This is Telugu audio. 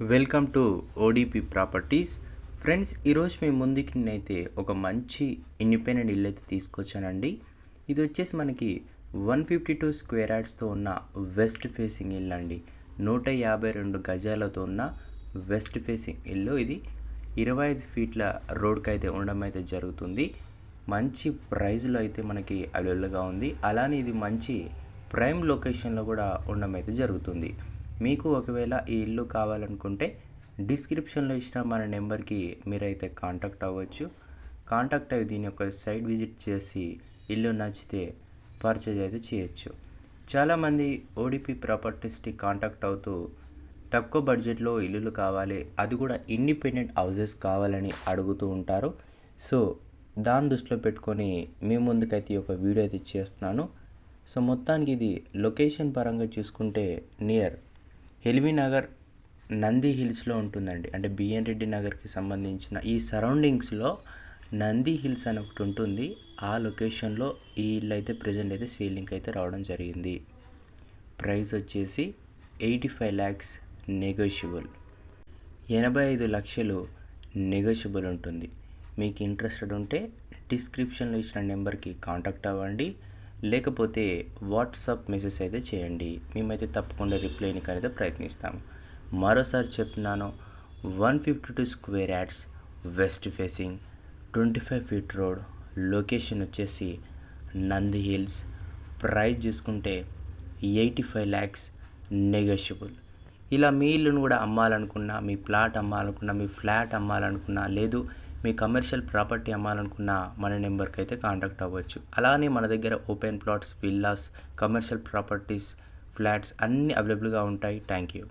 Welcome to ODP properties. Friends ఈరోజు మీ ముందుకి నేనైతే ఒక మంచి ఇండిపెండెంట్ ఇల్లు అయితే తీసుకొచ్చానండి. ఇది వచ్చేసి మనకి వన్ ఫిఫ్టీ టూ స్క్వేర్ యార్డ్స్తో ఉన్న వెస్ట్ ఫేసింగ్ ఇల్లు అండి నూట యాభై రెండు గజాలతో ఉన్న వెస్ట్ ఫేసింగ్ ఇల్లు ఇది. ఇరవై ఐదు ఫీట్ల రోడ్కి అయితే ఉండడం అయితే జరుగుతుంది. మంచి ప్రైస్లో అయితే మనకి అవైలబుల్గా ఉంది. అలానే ఇది మంచి ప్రైమ్ లొకేషన్లో కూడా ఉండడం అయితే జరుగుతుంది. మీకు ఒకవేళ ఈ ఇల్లు కావాలనుకుంటే డిస్క్రిప్షన్లో ఇచ్చిన మన నెంబర్కి మీరైతే కాంటాక్ట్ అవ్వచ్చు. కాంటాక్ట్ అయ్యి దీని యొక్క సైట్ విజిట్ చేసి ఇల్లు నచ్చితే పర్చేజ్ అయితే చేయొచ్చు. చాలామంది ఓడిపి ప్రాపర్టీస్కి కాంటాక్ట్ అవుతూ తక్కువ బడ్జెట్లో ఇల్లులు కావాలి అది కూడా ఇండిపెండెంట్ హౌసెస్ కావాలని అడుగుతూ ఉంటారు. సో దాని దృష్టిలో పెట్టుకొని మీ ముందుకైతే ఒక వీడియో అయితే చేస్తున్నాను. సో మొత్తానికి ఇది లొకేషన్ పరంగా చూసుకుంటే నియర్ నగర్ నంది హిల్స్లో ఉంటుందండి. అంటే బిఎన్ రెడ్డి నగర్కి సంబంధించిన ఈ సరౌండింగ్స్లో నంది హిల్స్ అని ఒకటి ఉంటుంది. ఆ లొకేషన్లో ఈ ఇల్లు అయితే ప్రజెంట్ అయితే సీలింగ్ అయితే రావడం జరిగింది. ప్రైస్ వచ్చేసి ఎయిటీ ఫైవ్ ల్యాక్స్ నెగోషియబుల్. ఎనభై ఐదు లక్షలు నెగోషియబుల్ ఉంటుంది. మీకు ఇంట్రెస్టెడ్ ఉంటే డిస్క్రిప్షన్లో ఇచ్చిన నెంబర్కి కాంటాక్ట్ అవ్వండి. లేకపోతే వాట్సాప్ మెసేజ్ అయితే చేయండి. మేమైతే తప్పకుండా రిప్లైని అయితే ప్రయత్నిస్తాం. మరోసారి చెప్తున్నాను one fifty two square yards west facing twenty five feet road location వచ్చేసి నంది హిల్స్. ప్రైస్ చూసుకుంటే ఎయిటీ ఫైవ్ ల్యాక్స్ నెగోషియబుల్. ఇలా మీ ఇల్లును కూడా అమ్మాలనుకున్నా మీ ప్లాట్ అమ్మాలనుకున్నా మీ ఫ్లాట్ అమ్మాలనుకున్నా లేదు మీ కమర్షియల్ ప్రాపర్టీ అమ్మాలనుకున్న మన నెంబర్కి అయితే కాంటాక్ట్ అవ్వచ్చు. అలానే మన దగ్గర open plots villas commercial properties flats అన్నీ అవైలబుల్గా ఉంటాయి. Thank you.